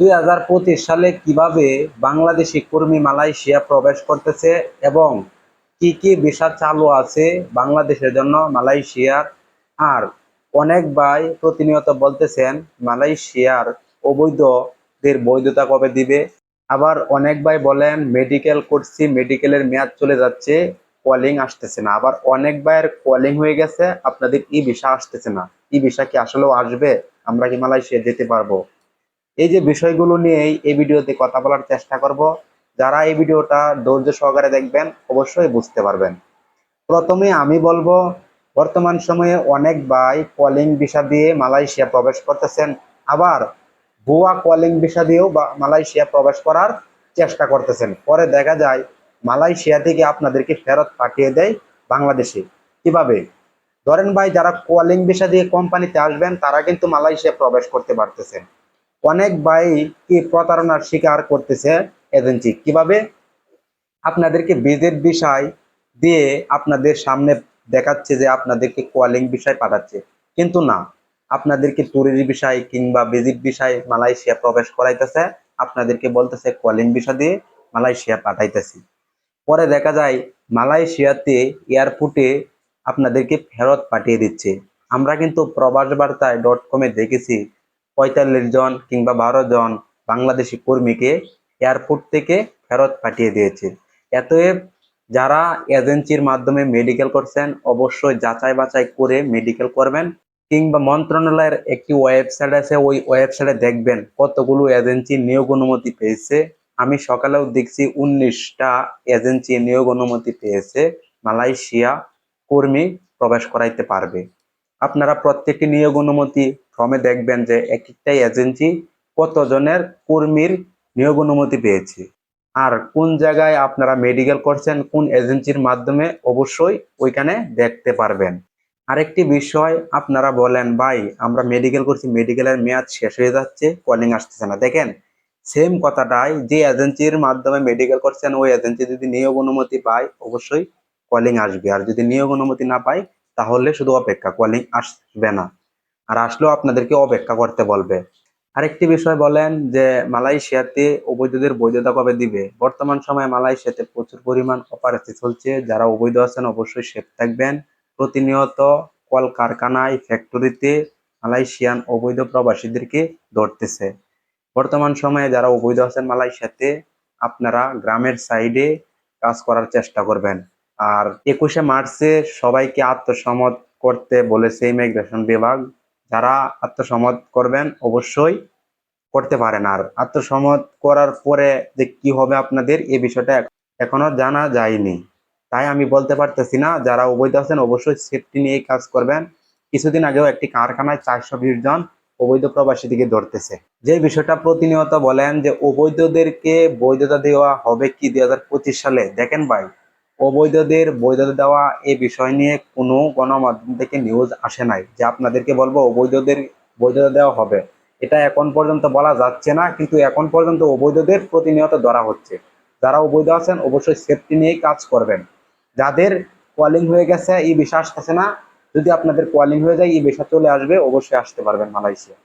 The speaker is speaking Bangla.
দুই হাজার পঁচিশ সালে কীভাবে বাংলাদেশি কর্মী মালয়েশিয়া প্রবেশ করতেছে এবং কি কি ভিসা চালু আছে বাংলাদেশের জন্য মালয়েশিয়ার? আর অনেক ভাই প্রতিনিয়ত বলতেছেন, মালয়েশিয়ার অবৈধদের বৈধতা কবে দিবে? আবার অনেক ভাই বলেন মেডিকেল করছি মেডিকেলের মেয়াদ চলে যাচ্ছে কলিং আসতেছে না। আবার অনেক ভাইয়ের কলিং হয়ে গেছে, আপনাদের ই ভিসা আসতেছে না। ই ভিসা কি আসলেও আসবে? আমরা কি মালয়েশিয়া যেতে পারব? এই যে বিষয়গুলো নিয়েই এই ভিডিওতে কথা বলার চেষ্টা করব। যারা এই ভিডিওটা ধৈর্য সহকারে দেখবেন, অবশ্যই বুঝতে পারবেন। প্রথমে আমি বলব, বর্তমান সময়ে অনেক ভাই কলিং ভিসা দিয়ে মালয়েশিয়া প্রবেশ করতেছেন। আবার ভুয়া কলিং ভিসা দিয়েও বা- মালয়েশিয়া প্রবেশ করার চেষ্টা করতেছেন। পরে দেখা যায়, মালয়েশিয়া থেকে আপনাদেরকে ফেরত পাঠিয়ে দেয় বাংলাদেশে। কীভাবে? ধরেন ভাই, যারা কলিং ভিসা দিয়ে কোম্পানিতে আসবেন, তারা কিন্তু মালয়েশিয়া প্রবেশ করতে পারতেছেন। অনেক ভাই কি প্রতারণার শিকার করতেছে এজেন্সি কীভাবে? আপনাদেরকে ভিজিট বিষয় দিয়ে আপনাদের সামনে দেখাচ্ছে যে আপনাদেরকে কলিং বিষয় পাঠাচ্ছে। কিন্তু না, আপনাদেরকে ট্যুরের বিষয় কিংবা ভিজিট বিষয় মালয়েশিয়া প্রবেশ করাইতেছে, আপনাদেরকে বলতেছে কলিং বিষয় দিয়ে মালয়েশিয়া পাঠাইতেছি। পরে দেখা যায় মালয়েশিয়াতে এয়ারপোর্টে আপনাদেরকে ফেরত পাঠিয়ে দিচ্ছে। আমরা কিন্তু প্রবাস বার্তায় ডট কমে দেখেছি পঁয়তাল্লিশ জন কিংবা বারো জন বাংলাদেশি কর্মীকে এয়ারপোর্ট থেকে ফেরত পাঠিয়ে দিয়েছে। এতএব যারা এজেন্সির মাধ্যমে মেডিকেল করছেন, অবশ্যই যাচাই বাছাই করে মেডিকেল করবেন কিংবা মন্ত্রণালয়ের একটি ওয়েবসাইট আছে, ওই ওয়েবসাইটে দেখবেন কতগুলো এজেন্সি নিয়োগ অনুমতি পেয়েছে। আমি সকালেও দেখছি উনিশটা এজেন্সি নিয়োগ অনুমতি পেয়েছে, মালয়েশিয়া কর্মী প্রবেশ করাইতে পারবে। আপনারা প্রত্যেকটি নিয়োগ অনুমতি ফর্মে দেখবেন যে এক একটা এজেন্সি কতজনের কর্মীর নিয়োগ অনুমতি পেয়েছে। আর কোন জায়গায় আপনারা মেডিকেল করছেন, কোন এজেন্সির মাধ্যমে অবশ্যই ওইখানে দেখতে পারবেন। আরেকটি বিষয় আপনারা বলেন, ভাই, আমরা মেডিকেল করছি মেডিকেলের মেয়াদ শেষ হয়ে যাচ্ছে কলিং আসতেছে না। দেখেন সেম কথাটাই, যে এজেন্সির মাধ্যমে মেডিকেল করছেন, ওই এজেন্সি যদি নিয়োগ অনুমতি পায়, অবশ্যই কলিং আসবে। আর যদি নিয়োগ অনুমতি না পায়, তাহলে শুধু অপেক্ষা কলিং আসবে না। আর আসলেও আপনাদেরকে অপেক্ষা করতে বলবে। আরেকটি বিষয় বলেন যে, মালয়েশিয়াতে অবৈধদের বৈধতা কবে দিবে? বর্তমান সময়ে মালয়েশিয়াতে প্রচুর পরিমাণ অপারেশন চলছে। যারা অবৈধ আছেন অবশ্যই সেফ থাকবেন। প্রতিনিয়ত কল কারখানায় ফ্যাক্টরিতে মালয়েশিয়ান অবৈধ প্রবাসীদেরকে ধরতেছে। বর্তমান সময়ে যারা অবৈধ আছেন মালয়েশিয়াতে, আপনারা গ্রামের সাইডে কাজ করার চেষ্টা করবেন। আর একুশে মার্চে সবাইকে আত্মসমত করতে বলেছে ইমিগ্রেশন বিভাগ। যারা আত্মসমত করবেন অবশ্যই করতে পারেন। আর আত্মসমত করার পরে যে কি হবে আপনাদের এই বিষয়টা এখ- এখনও জানা যায়নি। তাই আমি বলতে পারতেছি না, যারা অবৈধ আছেন অবশ্যই সেফটি নিয়ে কাজ করবেন। কিছুদিন আগেও একটি কারখানায় চারশো বিশ জন অবৈধ প্রবাসী দিকে ধরতেছে। যে বিষয়টা প্রতিনিয়ত বলেন যে অবৈধদেরকে বৈধতা দেওয়া হবে কি দুই হাজার পঁচিশ সালে? দেখেন ভাই অবৈধদের বৈধতা দেওয়া এ বিষয় নিয়ে কোনো গণমাধ্যম থেকে নিউজ আসে নাই, যে আপনাদেরকে বলব অবৈধদের বৈধতা দেওয়া হবে। এটা এখন পর্যন্ত বলা যাচ্ছে না, কিন্তু এখন পর্যন্ত অবৈধদের প্রতিনিয়ত ধরা হচ্ছে। যারা অবৈধ আছেন, অবশ্যই সেফটি নিয়েই কাজ করবেন। যাদের কলিং হয়ে গেছে, এই বিষয় আসতেছে না। যদি আপনাদের কলিং হয়ে যায়, এই বিষয় চলে আসবে, অবশ্যই আসতে পারবেন মালয়েশিয়া।